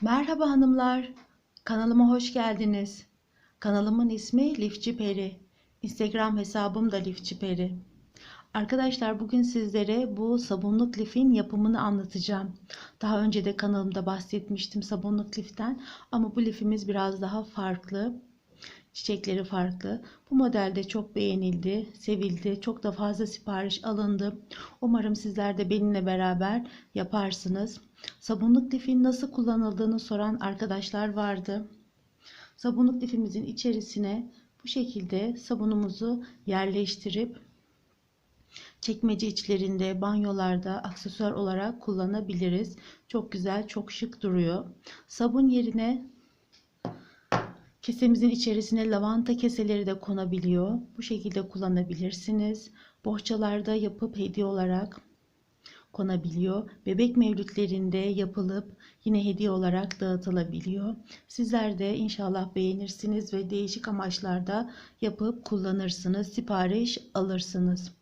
Merhaba hanımlar, kanalıma hoş geldiniz. Kanalımın ismi Lifçi Peri. Instagram hesabım da Lifçi Peri. Arkadaşlar bugün sizlere bu sabunluk lifin yapımını anlatacağım. Daha önce de kanalımda bahsetmiştim sabunluk liften ama bu lifimiz biraz daha farklı. Çiçekleri farklı. Bu modelde çok beğenildi, sevildi. Çok da fazla sipariş alındı. Umarım sizler de benimle beraber yaparsınız. Sabunluk lifin nasıl kullanıldığını soran arkadaşlar vardı. Sabunluk lifimizin içerisine bu şekilde sabunumuzu yerleştirip çekmece içlerinde, banyolarda aksesuar olarak kullanabiliriz. Çok güzel, çok şık duruyor. Sabun yerine kesemizin içerisine lavanta keseleri de konabiliyor. Bu şekilde kullanabilirsiniz. Bohçalarda yapıp hediye olarak konabiliyor. Bebek mevlütlerinde yapılıp yine hediye olarak dağıtılabiliyor. Sizler de inşallah beğenirsiniz ve değişik amaçlarda yapıp kullanırsınız. Sipariş alırsınız.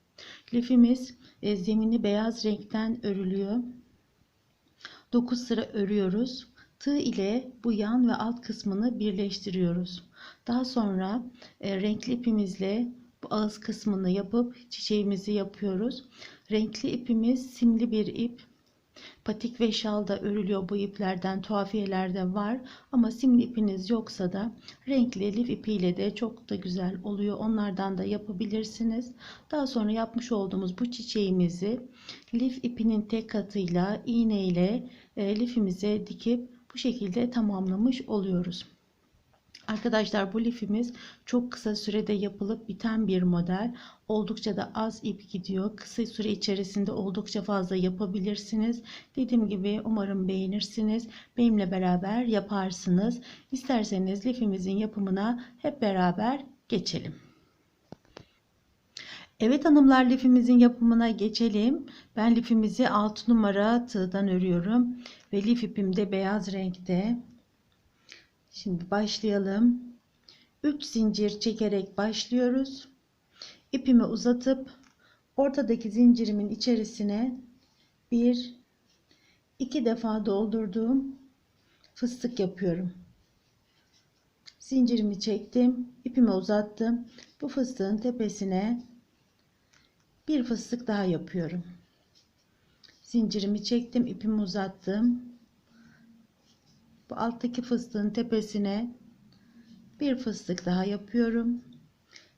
Lifimiz e, zemini beyaz renkten örülüyor. 9 sıra örüyoruz. Tığ ile bu yan ve alt kısmını birleştiriyoruz. Daha sonra e, renkli ipimizle bu ağız kısmını yapıp çiçeğimizi yapıyoruz. Renkli ipimiz simli bir ip. Patik ve şal da örülüyor bu iplerden, tuhafiyelerde var. Ama simli ipiniz yoksa da renkli lif ipiyle de çok da güzel oluyor. Onlardan da yapabilirsiniz. Daha sonra yapmış olduğumuz bu çiçeğimizi lif ipinin tek katıyla iğne ile e, lifimize dikip bu şekilde tamamlamış oluyoruz. Arkadaşlar bu lifimiz çok kısa sürede yapılıp biten bir model. Oldukça da az ip gidiyor. Kısa süre içerisinde oldukça fazla yapabilirsiniz. Dediğim gibi umarım beğenirsiniz. Benimle beraber yaparsınız. İsterseniz lifimizin yapımına hep beraber geçelim. Evet hanımlar lifimizin yapımına geçelim. Ben lifimizi 6 numara tığdan örüyorum. Ve lif ipim de beyaz renkte. Şimdi başlayalım. 3 zincir çekerek başlıyoruz. İpimi uzatıp ortadaki zincirimin içerisine bir iki defa doldurduğum fıstık yapıyorum. Zincirimi çektim, ipimi uzattım. Bu fıstığın tepesine bir fıstık daha yapıyorum. Zincirimi çektim, ipimi uzattım bu alttaki fıstığın tepesine bir fıstık daha yapıyorum.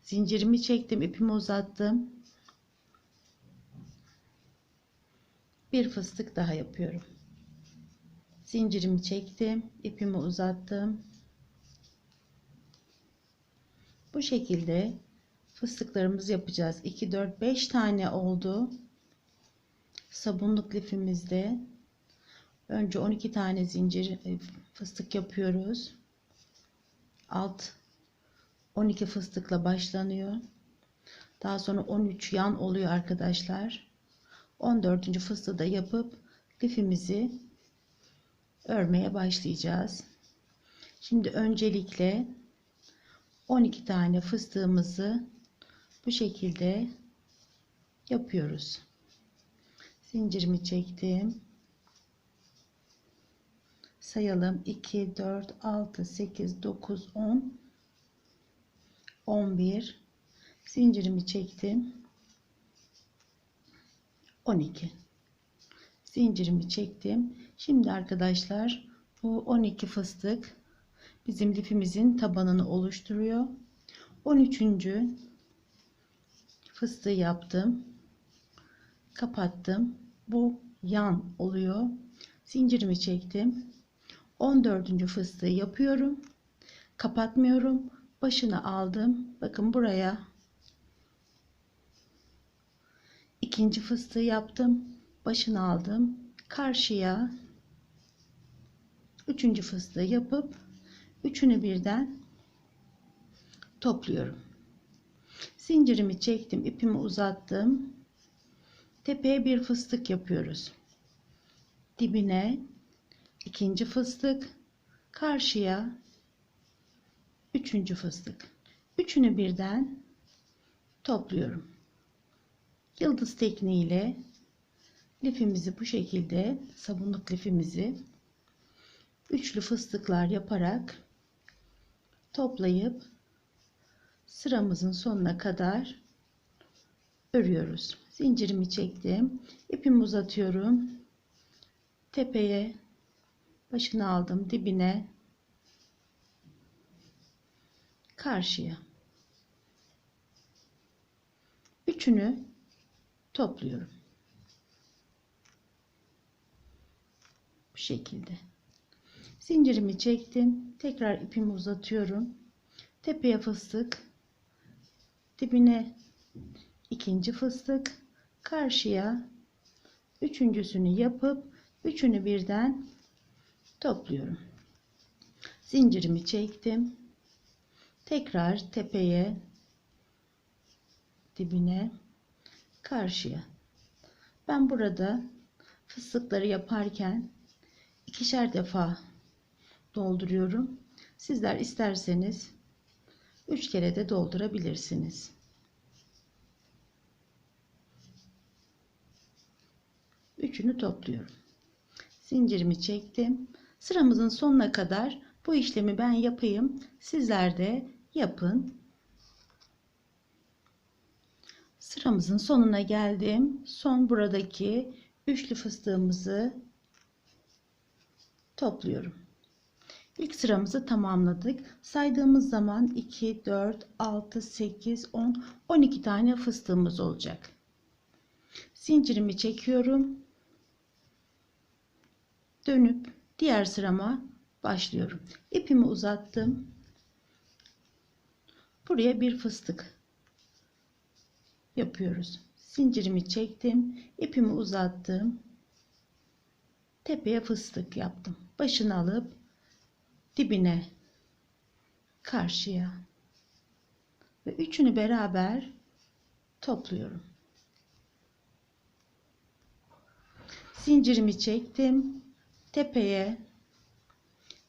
Zincirimi çektim, ipimi uzattım. Bir fıstık daha yapıyorum. Zincirimi çektim, ipimi uzattım. Bu şekilde fıstıklarımızı yapacağız. 2 4 5 tane oldu. Sabunluk lifimizde Önce 12 tane zincir e, fıstık yapıyoruz. Alt 12 fıstıkla başlanıyor. Daha sonra 13 yan oluyor arkadaşlar. 14. fıstığı da yapıp lifimizi örmeye başlayacağız. Şimdi öncelikle 12 tane fıstığımızı bu şekilde yapıyoruz. Zincirimi çektim. Sayalım. 2 4 6 8 9 10 11 zincirimi çektim. 12 zincirimi çektim. Şimdi arkadaşlar bu 12 fıstık bizim lifimizin tabanını oluşturuyor. 13. fıstığı yaptım kapattım bu yan oluyor zincirimi çektim 14. fıstığı yapıyorum. Kapatmıyorum. Başını aldım. Bakın buraya ikinci fıstığı yaptım. Başını aldım. Karşıya üçüncü fıstığı yapıp üçünü birden topluyorum. Zincirimi çektim, ipimi uzattım. Tepeye bir fıstık yapıyoruz. Dibine ikinci fıstık karşıya üçüncü fıstık üçünü birden topluyorum yıldız tekniğiyle lifimizi bu şekilde sabunluk lifimizi üçlü fıstıklar yaparak toplayıp sıramızın sonuna kadar örüyoruz. Zincirimi çektim. İpimi uzatıyorum. Tepeye başını aldım dibine karşıya. Üçünü topluyorum. Bu şekilde. Zincirimi çektim. Tekrar ipimi uzatıyorum. Tepeye fıstık. Dibine ikinci fıstık. Karşıya üçüncüsünü yapıp üçünü birden topluyorum. Zincirimi çektim. Tekrar tepeye dibine karşıya. Ben burada fıstıkları yaparken ikişer defa dolduruyorum. Sizler isterseniz üç kere de doldurabilirsiniz. Üçünü topluyorum. Zincirimi çektim. Sıramızın sonuna kadar bu işlemi ben yapayım. Sizler de yapın. Sıramızın sonuna geldim. Son buradaki üçlü fıstığımızı topluyorum. İlk sıramızı tamamladık. Saydığımız zaman 2, 4, 6, 8, 10, 12 tane fıstığımız olacak. Zincirimi çekiyorum. Dönüp diğer sırama başlıyorum. İpimi uzattım. Buraya bir fıstık yapıyoruz. Zincirimi çektim. ipimi uzattım. Tepeye fıstık yaptım. Başını alıp dibine karşıya ve üçünü beraber topluyorum. Zincirimi çektim. Tepeye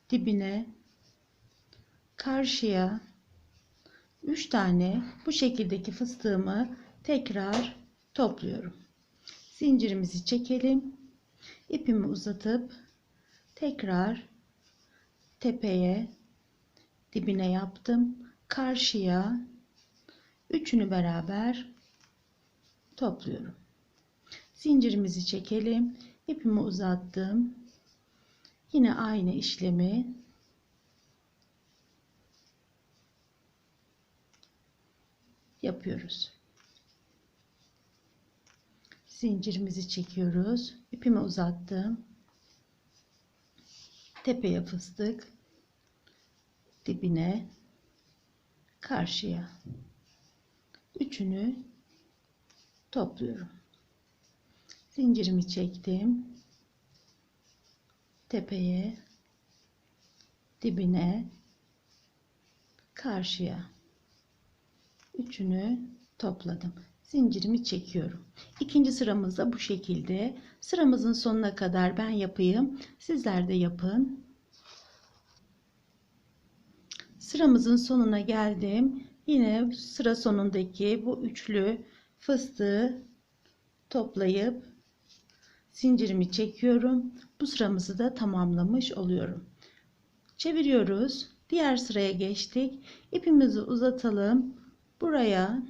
dibine karşıya 3 tane bu şekildeki fıstığımı tekrar topluyorum. Zincirimizi çekelim. İpimi uzatıp tekrar tepeye dibine yaptım. Karşıya üçünü beraber topluyorum. Zincirimizi çekelim. İpimi uzattım. Yine aynı işlemi yapıyoruz. Zincirimizi çekiyoruz. İpimi uzattım. Tepeye fıstık. Dibine. Karşıya. Üçünü topluyorum. Zincirimi çektim. Tepeye. Dibine. Karşıya üçünü topladım. Zincirimi çekiyorum. İkinci sıramızda bu şekilde. Sıramızın sonuna kadar ben yapayım. Sizler de yapın. Sıramızın sonuna geldim. Yine sıra sonundaki bu üçlü fıstığı toplayıp zincirimi çekiyorum. Bu sıramızı da tamamlamış oluyorum. Çeviriyoruz. Diğer sıraya geçtik. İpimizi uzatalım buraya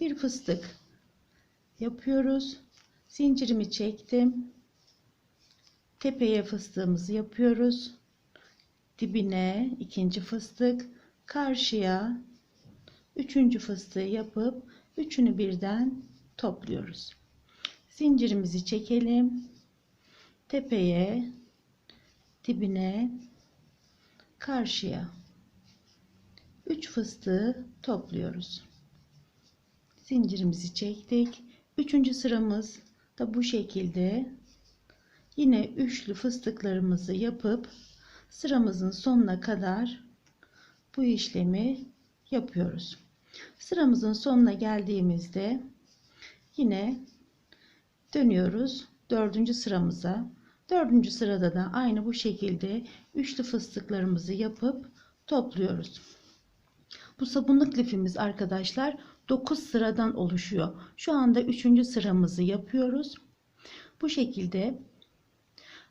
bir fıstık yapıyoruz. Zincirimi çektim. Tepeye fıstığımızı yapıyoruz. Dibine ikinci fıstık, karşıya üçüncü fıstığı yapıp üçünü birden topluyoruz. Zincirimizi çekelim. Tepeye, dibine, karşıya 3 fıstığı topluyoruz. Zincirimizi çektik. Üçüncü sıramız da bu şekilde. Yine üçlü fıstıklarımızı yapıp sıramızın sonuna kadar bu işlemi yapıyoruz. Sıramızın sonuna geldiğimizde yine dönüyoruz dördüncü sıramıza. Dördüncü sırada da aynı bu şekilde üçlü fıstıklarımızı yapıp topluyoruz. Bu sabunluk lifimiz arkadaşlar 9 sıradan oluşuyor. Şu anda 3. sıramızı yapıyoruz. Bu şekilde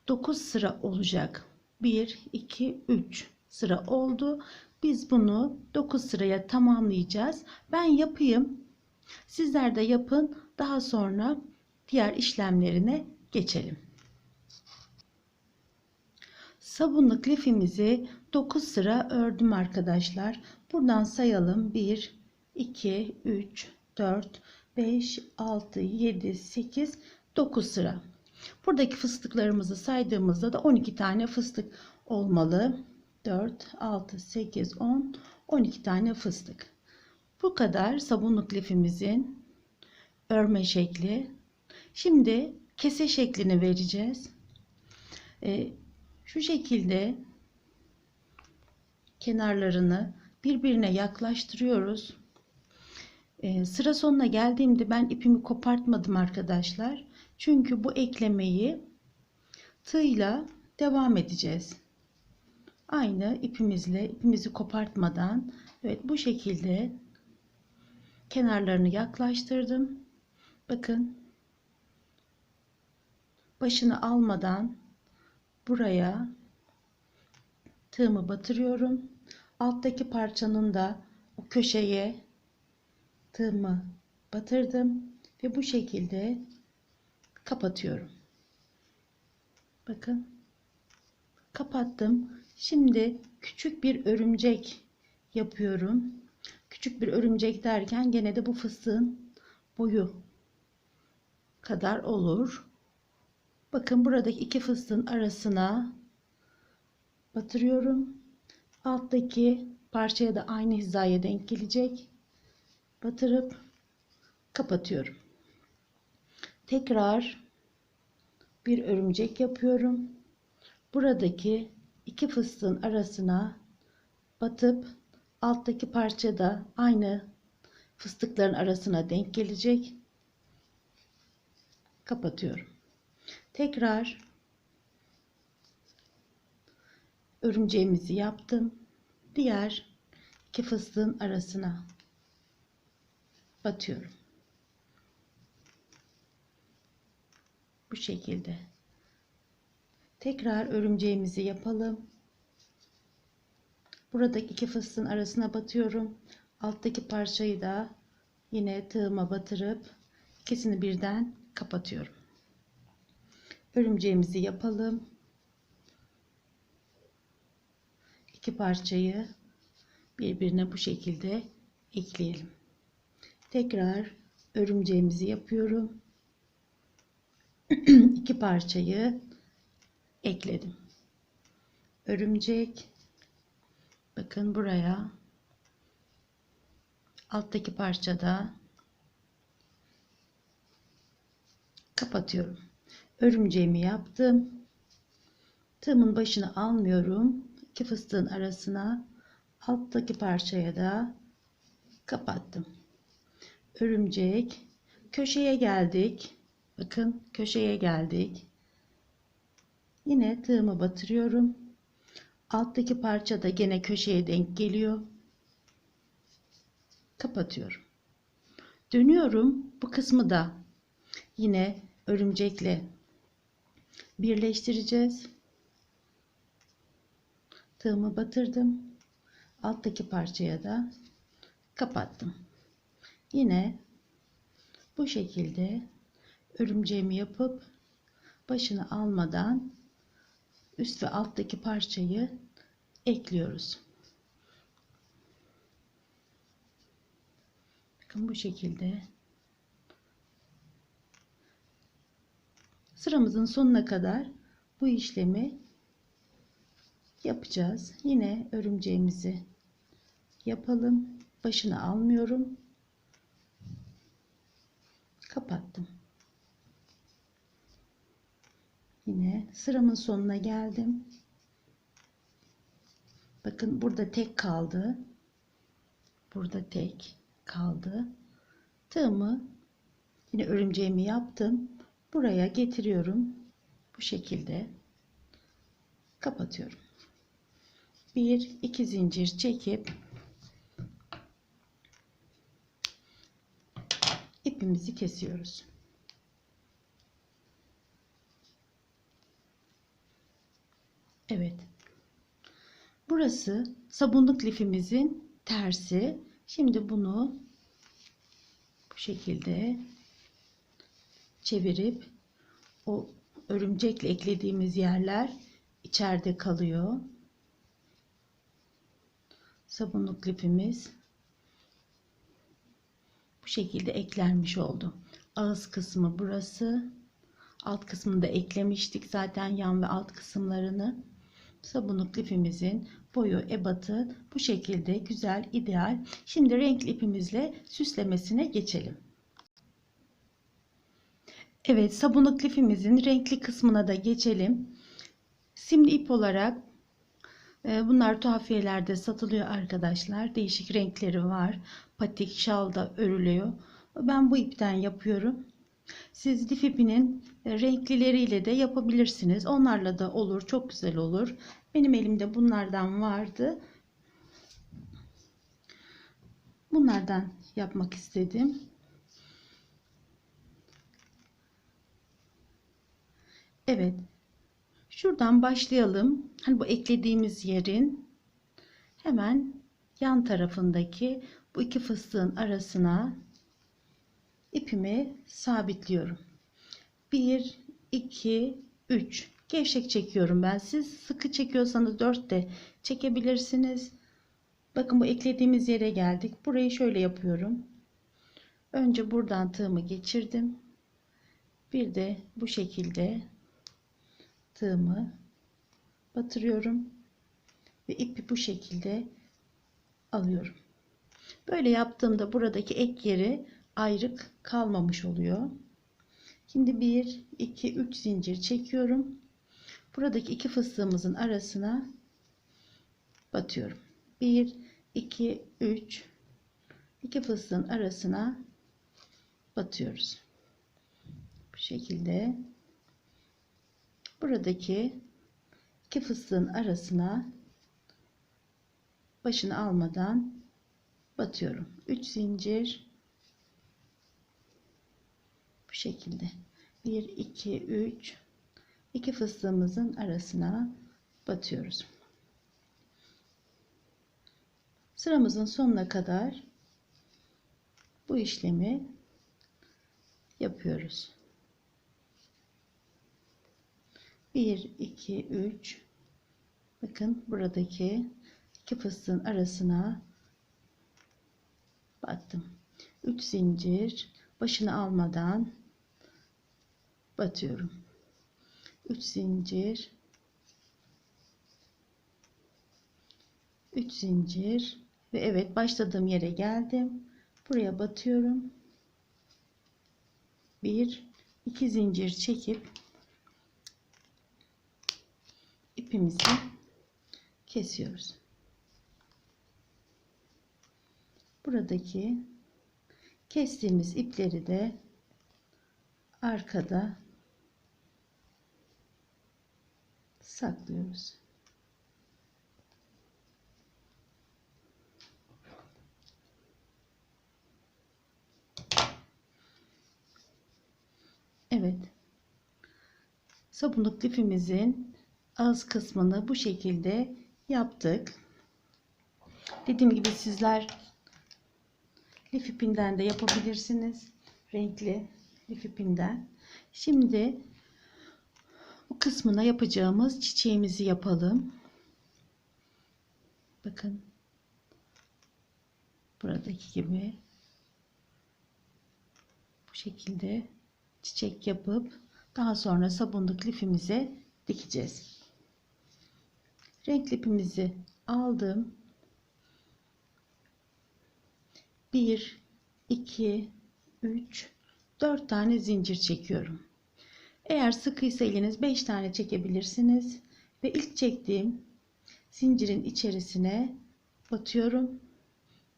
9 sıra olacak. 1, 2, 3 sıra oldu. Biz bunu 9 sıraya tamamlayacağız. Ben yapayım. Sizler de yapın. Daha sonra diğer işlemlerine geçelim. Sabunluk lifimizi 9 sıra ördüm arkadaşlar. Buradan sayalım. 1, 2, 3, 4, 5, 6, 7, 8, 9 sıra. Buradaki fıstıklarımızı saydığımızda da 12 tane fıstık olmalı. 4, 6, 8, 10, 12 tane fıstık. Bu kadar sabunluk lifimizin örme şekli. Şimdi kese şeklini vereceğiz. Ee, şu şekilde kenarlarını birbirine yaklaştırıyoruz. Ee, sıra sonuna geldiğimde ben ipimi kopartmadım arkadaşlar. Çünkü bu eklemeyi tığla devam edeceğiz. Aynı ipimizle ipimizi kopartmadan evet bu şekilde kenarlarını yaklaştırdım. Bakın başını almadan buraya tığımı batırıyorum. Alttaki parçanın da o köşeye tığımı batırdım ve bu şekilde kapatıyorum. Bakın kapattım. Şimdi küçük bir örümcek yapıyorum. Küçük bir örümcek derken gene de bu fıstığın boyu kadar olur. Bakın buradaki iki fıstığın arasına batırıyorum. Alttaki parçaya da aynı hizaya denk gelecek. Batırıp kapatıyorum. Tekrar bir örümcek yapıyorum. Buradaki iki fıstığın arasına batıp alttaki parça da aynı fıstıkların arasına denk gelecek. Kapatıyorum. Tekrar örümceğimizi yaptım. Diğer iki fıstığın arasına batıyorum. Bu şekilde. Tekrar örümceğimizi yapalım. Buradaki iki fıstığın arasına batıyorum. Alttaki parçayı da yine tığıma batırıp ikisini birden kapatıyorum. Örümceğimizi yapalım. İki parçayı birbirine bu şekilde ekleyelim. Tekrar örümceğimizi yapıyorum. iki parçayı ekledim. Örümcek bakın buraya alttaki parçada kapatıyorum. Örümceğimi yaptım. Tığımın başını almıyorum. İki fıstığın arasına alttaki parçaya da kapattım. Örümcek köşeye geldik. Bakın köşeye geldik. Yine tığımı batırıyorum. Alttaki parça da gene köşeye denk geliyor. Kapatıyorum. Dönüyorum. Bu kısmı da yine örümcekle birleştireceğiz. Tığımı batırdım. Alttaki parçaya da kapattım. Yine bu şekilde örümceğimi yapıp başını almadan üst ve alttaki parçayı ekliyoruz. Bakın bu şekilde sıramızın sonuna kadar bu işlemi yapacağız. Yine örümceğimizi yapalım. Başını almıyorum. Kapattım. Yine sıramın sonuna geldim. Bakın burada tek kaldı. Burada tek kaldı. Tığımı yine örümceğimi yaptım. Buraya getiriyorum. Bu şekilde kapatıyorum. Bir iki zincir çekip ipimizi kesiyoruz. Evet. Burası sabunluk lifimizin tersi. Şimdi bunu bu şekilde çevirip o örümcekle eklediğimiz yerler içeride kalıyor. Sabunluk lifimiz bu şekilde eklenmiş oldu. Ağız kısmı burası. Alt kısmını da eklemiştik zaten yan ve alt kısımlarını. Sabunluk lifimizin boyu ebatı bu şekilde güzel ideal. Şimdi renkli ipimizle süslemesine geçelim. Evet sabunluk lifimizin renkli kısmına da geçelim. Simli ip olarak e, bunlar tuhafiyelerde satılıyor arkadaşlar. Değişik renkleri var. Patik şalda örülüyor. Ben bu ipten yapıyorum. Siz lif ipinin renklileriyle de yapabilirsiniz. Onlarla da olur. Çok güzel olur. Benim elimde bunlardan vardı. Bunlardan yapmak istedim. Evet. Şuradan başlayalım. Hani bu eklediğimiz yerin hemen yan tarafındaki bu iki fıstığın arasına ipimi sabitliyorum. 1 2 3 gevşek çekiyorum ben. Siz sıkı çekiyorsanız 4 de çekebilirsiniz. Bakın bu eklediğimiz yere geldik. Burayı şöyle yapıyorum. Önce buradan tığımı geçirdim. Bir de bu şekilde tığımı batırıyorum ve ipi bu şekilde alıyorum. Böyle yaptığımda buradaki ek yeri ayrık kalmamış oluyor. Şimdi 1 2 3 zincir çekiyorum. Buradaki iki fıstığımızın arasına batıyorum. 1 2 3 iki fıstığın arasına batıyoruz. Bu şekilde buradaki iki fıstığın arasına başını almadan batıyorum. 3 zincir şekilde 1 2 3 iki fıstığımızın arasına batıyoruz. Sıramızın sonuna kadar bu işlemi yapıyoruz. 1 2 3 bakın buradaki iki fıstığın arasına battım. 3 zincir başını almadan batıyorum. 3 zincir 3 zincir ve evet başladığım yere geldim. Buraya batıyorum. 1 2 zincir çekip ipimizi kesiyoruz. Buradaki kestiğimiz ipleri de arkada saklıyoruz. Evet. Sabunluk lifimizin ağız kısmını bu şekilde yaptık. Dediğim gibi sizler lif ipinden de yapabilirsiniz. Renkli lif ipinden. Şimdi bu kısmına yapacağımız çiçeğimizi yapalım. Bakın. Buradaki gibi bu şekilde çiçek yapıp daha sonra sabunluk lifimize dikeceğiz. Renk ipimizi aldım. 1 2 3 4 tane zincir çekiyorum. Eğer sıkıysa eliniz 5 tane çekebilirsiniz ve ilk çektiğim zincirin içerisine batıyorum.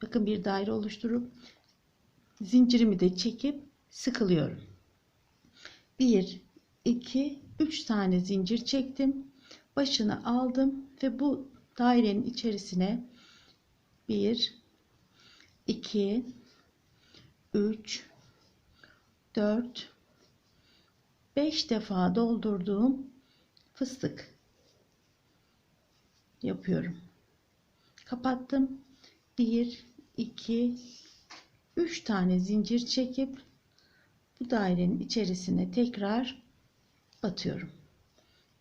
Bakın bir daire oluşturup zincirimi de çekip sıkılıyorum. 1 2 3 tane zincir çektim. Başını aldım ve bu dairenin içerisine 1 2 3 4 5 defa doldurduğum fıstık yapıyorum. Kapattım. 1 2 3 tane zincir çekip bu dairenin içerisine tekrar batıyorum.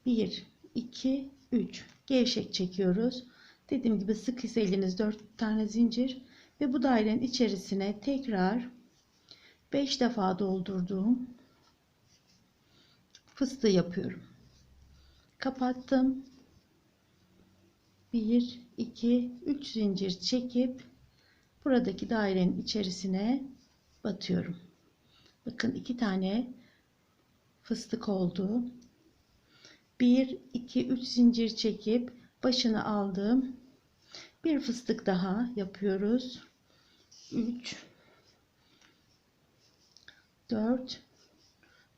1 2 3 gevşek çekiyoruz. Dediğim gibi sık ise eliniz 4 tane zincir ve bu dairenin içerisine tekrar 5 defa doldurduğum fıstığı yapıyorum. Kapattım. 1 2 3 zincir çekip buradaki dairenin içerisine batıyorum. Bakın iki tane fıstık oldu. 1 2 3 zincir çekip başını aldım. Bir fıstık daha yapıyoruz. 3 4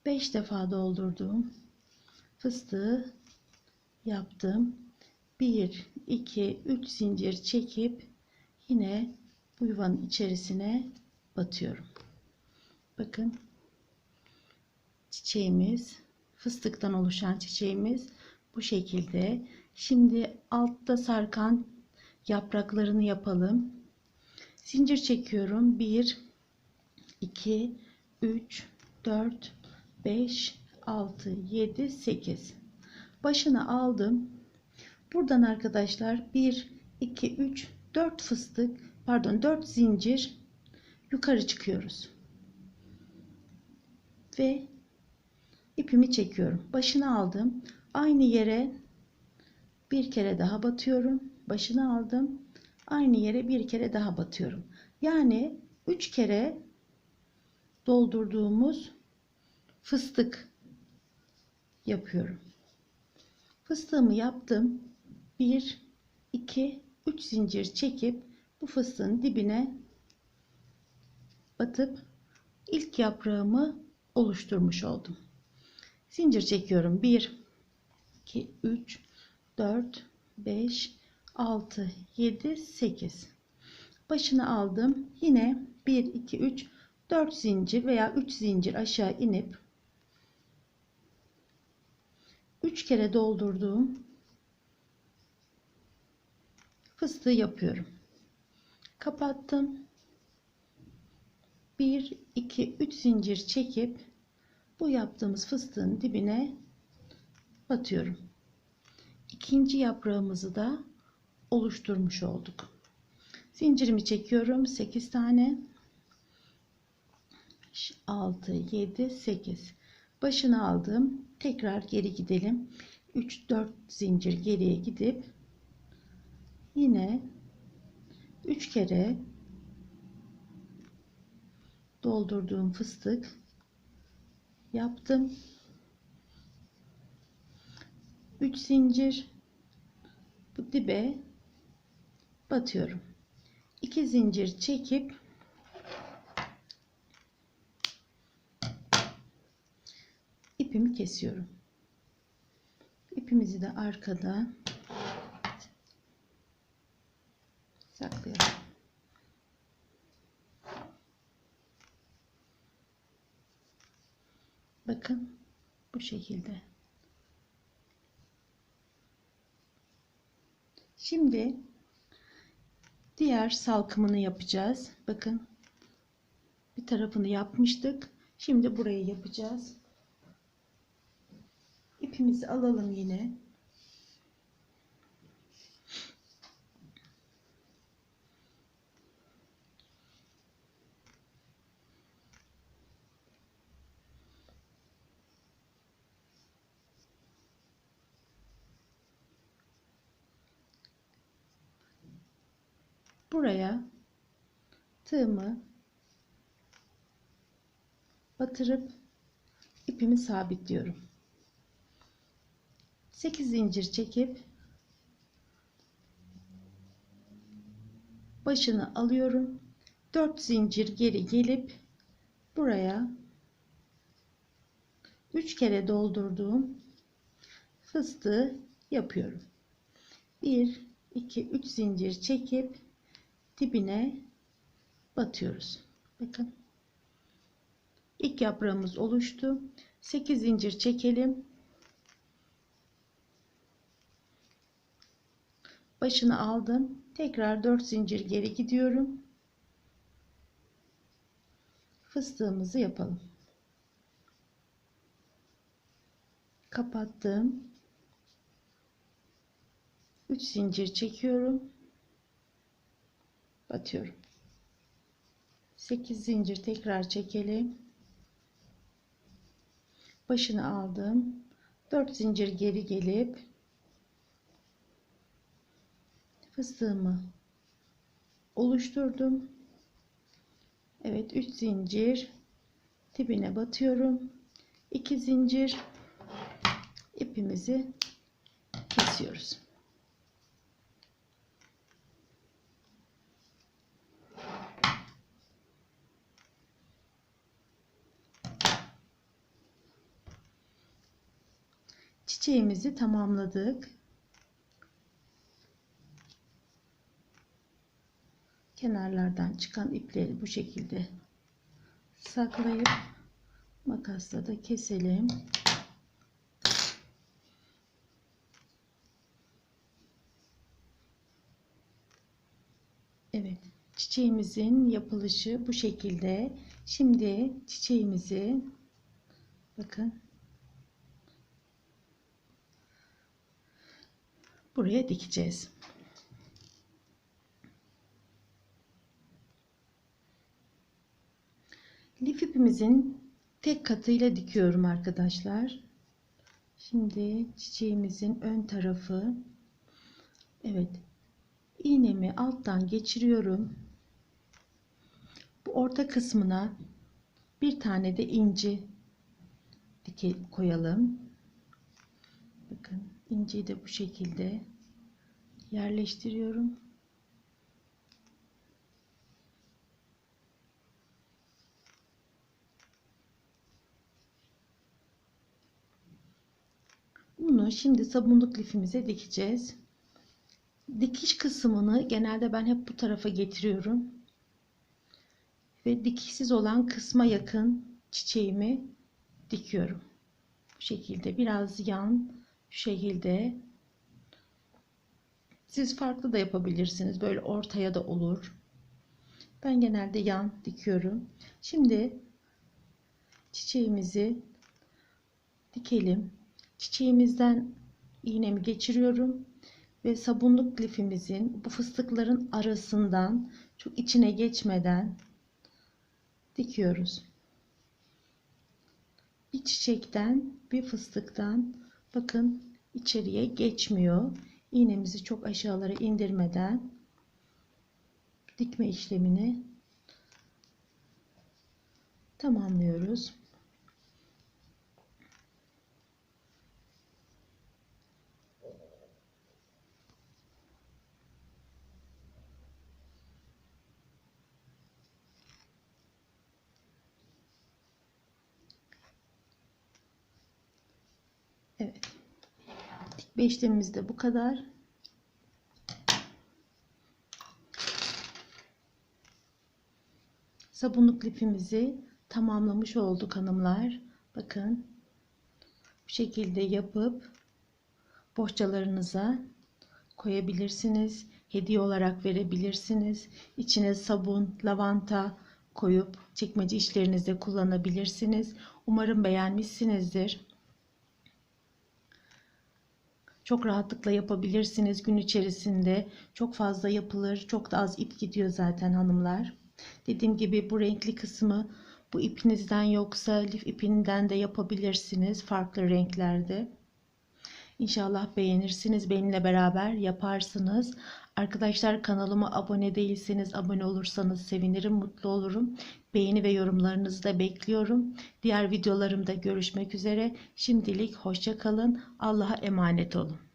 5 defa doldurdum. Fıstığı yaptım. 1 2 3 zincir çekip yine bu yuvanın içerisine batıyorum. Bakın çiçeğimiz fıstıktan oluşan çiçeğimiz bu şekilde. Şimdi altta sarkan yapraklarını yapalım. Zincir çekiyorum. 1 2 3 4 5 6 7 8 başını aldım. Buradan arkadaşlar 1 2 3 4 fıstık pardon 4 zincir yukarı çıkıyoruz. Ve ipimi çekiyorum. Başını aldım. Aynı yere bir kere daha batıyorum. Başını aldım. Aynı yere bir kere daha batıyorum. Yani 3 kere doldurduğumuz fıstık yapıyorum. Fıstığımı yaptım. 1 2 3 zincir çekip bu fıstığın dibine batıp ilk yaprağımı oluşturmuş oldum. Zincir çekiyorum. 1 2 3 4 5 6 7 8 başını aldım. Yine 1 2 3 4 zincir veya 3 zincir aşağı inip 3 kere doldurduğum fıstığı yapıyorum. Kapattım. 1 2 3 zincir çekip bu yaptığımız fıstığın dibine batıyorum. İkinci yaprağımızı da oluşturmuş olduk. Zincirimi çekiyorum. 8 tane. 6 7 8 başını aldım. Tekrar geri gidelim. 3 4 zincir geriye gidip yine 3 kere doldurduğum fıstık yaptım. 3 zincir bu dibe batıyorum. 2 zincir çekip ipimi kesiyorum. İpimizi de arkada saklayalım. Bakın bu şekilde. Şimdi diğer salkımını yapacağız. Bakın bir tarafını yapmıştık. Şimdi burayı yapacağız. İpimizi alalım yine. Buraya tığımı batırıp ipimi sabitliyorum. 8 zincir çekip başını alıyorum. 4 zincir geri gelip buraya 3 kere doldurduğum fıstığı yapıyorum. 1 2 3 zincir çekip dibine batıyoruz. Bakın. İlk yaprağımız oluştu. 8 zincir çekelim. Başını aldım. Tekrar 4 zincir geri gidiyorum. Fıstığımızı yapalım. Kapattım. 3 zincir çekiyorum. Batıyorum. 8 zincir tekrar çekelim. Başını aldım. 4 zincir geri gelip fıstığımı oluşturdum. Evet 3 zincir dibine batıyorum. 2 zincir ipimizi kesiyoruz. Çiçeğimizi tamamladık. Kenarlardan çıkan ipleri bu şekilde saklayıp makasla da keselim. Evet, çiçeğimizin yapılışı bu şekilde. Şimdi çiçeğimizi bakın buraya dikeceğiz. Lif ipimizin tek katıyla dikiyorum arkadaşlar. Şimdi çiçeğimizin ön tarafı evet iğnemi alttan geçiriyorum. Bu orta kısmına bir tane de inci dike koyalım. Bakın inciyi de bu şekilde yerleştiriyorum. Bunu şimdi sabunluk lifimize dikeceğiz. Dikiş kısmını genelde ben hep bu tarafa getiriyorum. Ve dikişsiz olan kısma yakın çiçeğimi dikiyorum. Bu şekilde biraz yan şu şekilde. Siz farklı da yapabilirsiniz. Böyle ortaya da olur. Ben genelde yan dikiyorum. Şimdi çiçeğimizi dikelim. Çiçeğimizden iğnemi geçiriyorum ve sabunluk lifimizin bu fıstıkların arasından çok içine geçmeden dikiyoruz. Bir çiçekten bir fıstıktan bakın içeriye geçmiyor. İğnemizi çok aşağılara indirmeden dikme işlemini tamamlıyoruz. Evet. Dikme işlemimiz de bu kadar. Sabunluk lifimizi tamamlamış olduk hanımlar. Bakın bu şekilde yapıp bohçalarınıza koyabilirsiniz. Hediye olarak verebilirsiniz. İçine sabun, lavanta koyup çekmece işlerinizde kullanabilirsiniz. Umarım beğenmişsinizdir. Çok rahatlıkla yapabilirsiniz gün içerisinde. Çok fazla yapılır. Çok da az ip gidiyor zaten hanımlar. Dediğim gibi bu renkli kısmı bu ipinizden yoksa lif ipinden de yapabilirsiniz. Farklı renklerde. İnşallah beğenirsiniz. Benimle beraber yaparsınız. Arkadaşlar kanalıma abone değilseniz abone olursanız sevinirim, mutlu olurum. Beğeni ve yorumlarınızı da bekliyorum. Diğer videolarımda görüşmek üzere. Şimdilik hoşça kalın. Allah'a emanet olun.